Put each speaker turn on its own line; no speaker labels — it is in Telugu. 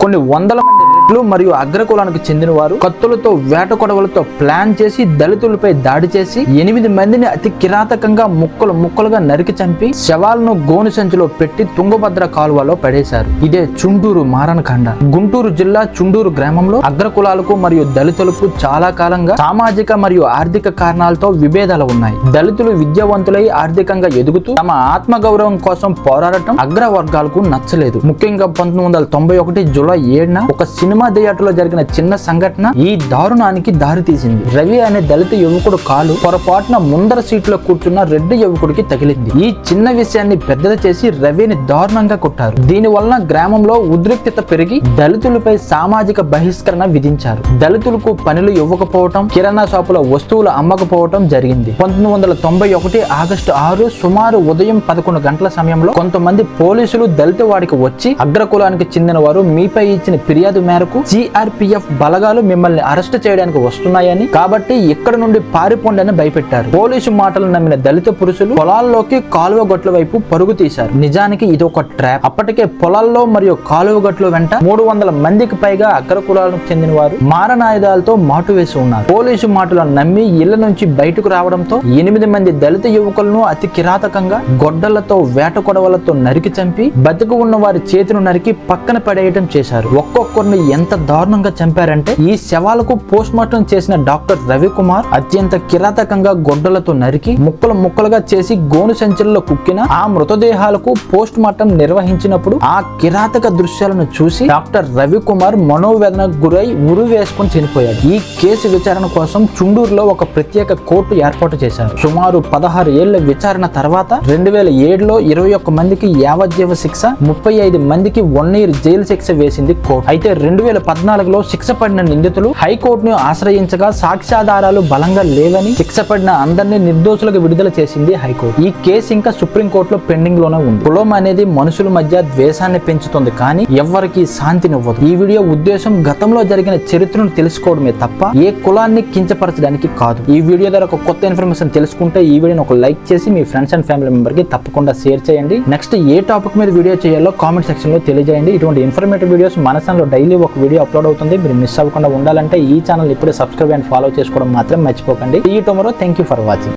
కొన్ని వందల మంది రెడ్లు మరియు అగ్రకులానికి చెందిన వారు కత్తులతో వేట కొడవలతో ప్లాన్ చేసి దళితులపై దాడి చేసి ఎనిమిది మందిని అతి కిరాతకంగా ముక్కలు ముక్కలుగా నరికి చంపి శవాలను గోను సంచిలో పెట్టి తుంగభద్ర కాలువలో పడేశారు. ఇదే చుండూరు మారణకాండ. గుంటూరు జిల్లా చుండూరు గ్రామంలో అగ్రకులాలకు మరియు దళితులకు చాలా కాలంగా సామాజిక మరియు ఆర్థిక కారణాలతో విభేదాలు ఉన్నాయి. దళితులు విద్యావంతులై ఆర్థికంగా ఎదుగుతూ తమ ఆత్మగౌరవం కోసం పోరాడటం అగ్ర వర్గాలకు నచ్చలేదు. ముఖ్యంగా పంతొమ్మిది వందల తొంభై ఒకటి జూలై ఏడున ఒక సినిమా థియేటర్లో జరిగిన చిన్న సంఘటన ఈ దారుణానికి దారితీసింది రవి అనే దళిత యువకుడు కాలు పొరపాటున ముందర సీట్లో కూర్చున్న రెడ్డి యువకుడికి తగిలింది. ఈ చిన్న విషయాన్ని పెద్దలు చేసి రవిని దారుణంగా కొట్టారు. దీని వలన గ్రామంలో ఉద్రిక్తత పెరిగి దళితులపై సామాజిక బహిష్కరణ విధించారు. దళితులకు పనులు ఇవ్వకపోవటం కిరాణా షాపుల వస్తువులు అమ్మకపోవటం జరిగింది. పంతొమ్మిది వందల తొంభై ఒకటి ఆగస్టు ఆరు సుమారు ఉదయం పదకొండు గంటల సమయంలో కొంతమంది పోలీసులు దళిత వాడికి వచ్చి అగ్రకులానికి చెందిన వారు మీపై ఇచ్చిన ఫిర్యాదు మేరకు సిఆర్పిఎఫ్ బలగాలు మిమ్మల్ని అరెస్ట్ చేయడానికి వస్తున్నాయని కాబట్టి ఇక్కడ నుండి పారిపోండి అని భయపెట్టారు. పోలీసు మాటలు నమ్మిన దళిత పురుషులు పొలాల్లోకి కాలువ గట్ల వైపు పరుగు తీశారు. నిజానికి ఇది ఒక ట్రాప్. అప్పటికే పొలాల్లో మరియు కాలువ గట్ల వెంట మూడు వందల మందికి పైగా అగ్రకులాలకు చెందిన వారు మారణాయుధాలతో మాటు వేసి ఉన్నారు. పోలీసు మాటలను నమ్మి ఇళ్ళ నుంచి బయటకు రావడంతో ఎనిమిది మంది దళిత యువకులను అతి కిరాతకంగా గొడ్డలతో వేట కొడవలతో నరికి చంపి బతికి ఉన్న వారి చేతిని నరికి పక్కన పడేయటం చేశారు. ఒక్కొక్కరిని ఎంత దారుణంగా చంపారంటే ఈ శవాలకు పోస్ట్ మార్టం చేసిన డాక్టర్ రవికుమార్ అత్యంత కిరాతకంగా గొడ్డలతో నరికి ముక్కలు ముక్కలుగా చేసి గోను సంచుల్లో కుక్కిన ఆ మృతదేహాలకు పోస్ట్ మార్టం నిర్వహించినప్పుడు ఆ కిరాతక దృశ్యాలను చూసి డాక్టర్ రవికుమార్ మనోవేదనకు గురై ఉరి వేసుకుని చనిపోయాడు. ఈ కేసు విచారణ కోసం చుండూరులో ఒక ప్రత్యేక కోర్టు ఏర్పాటు చేశారు. సుమారు పదహారు ఏళ్ళ విచారణ తర్వాత రెండు వేల ఏడులో ఇరవై ఒక్క మందికి యావజ్జీవ శిక్ష ముప్పై ఐదు మందికి వన్ ఇయర్ జైలు శిక్ష వేసింది కోర్టు. అయితే రెండు వేల పద్నాలుగులో శిక్ష పడిన నిందితులు హైకోర్టును ఆశ్రయించగా సాక్ష్యాధారాలు బలంగా లేవని శిక్ష పడిన అందరినీ నిర్దోషులకు విడుదల చేసింది హైకోర్టు. ఈ కేసు ఇంకా సుప్రీంకోర్టులో పెండింగ్లోనే ఉంది. కులం అనేది మనుషుల మధ్య ద్వేషాన్ని పెంచుతుంది కానీ ఎవ్వరికి శాంతినివ్వదు ఈ వీడియో ఉద్దేశం గతంలో జరిగిన చరిత్రను తెలుసుకోవడమే తప్ప ఏ కులాన్ని కించపరచడానికి కాదు. ఈ వీడియో ద్వారా ఒక కొత్త ఇన్ఫర్మేషన్ తెలుసుకుంటే ఈ వీడియోని ఒక లైక్ చేసి మీ ఫ్రెండ్స్ అండ్ ఫ్యామిలీ మెంబర్కి తప్పకుండా షేర్ చేయండి. నెక్స్ట్ ఏ టాపిక్ మీద వీడియో చేయాలో కామెంట్ సెక్షన్లో తెలియజేయండి. ఇటువంటి ఇన్ఫర్మేటివ్ వీడియోస్ మన డైలీ ఒక వీడియో అప్లోడ్ అవుతుంది. మీరు మిస్ అవ్వకుండా ఉండాలంటే ఈ ఛానల్ ఇప్పుడే సబ్స్క్రైబ్ అండ్ ఫాలో చేసుకోవడం మాత్రం మర్చిపోకండి. ఈ tomorrow thank you for watching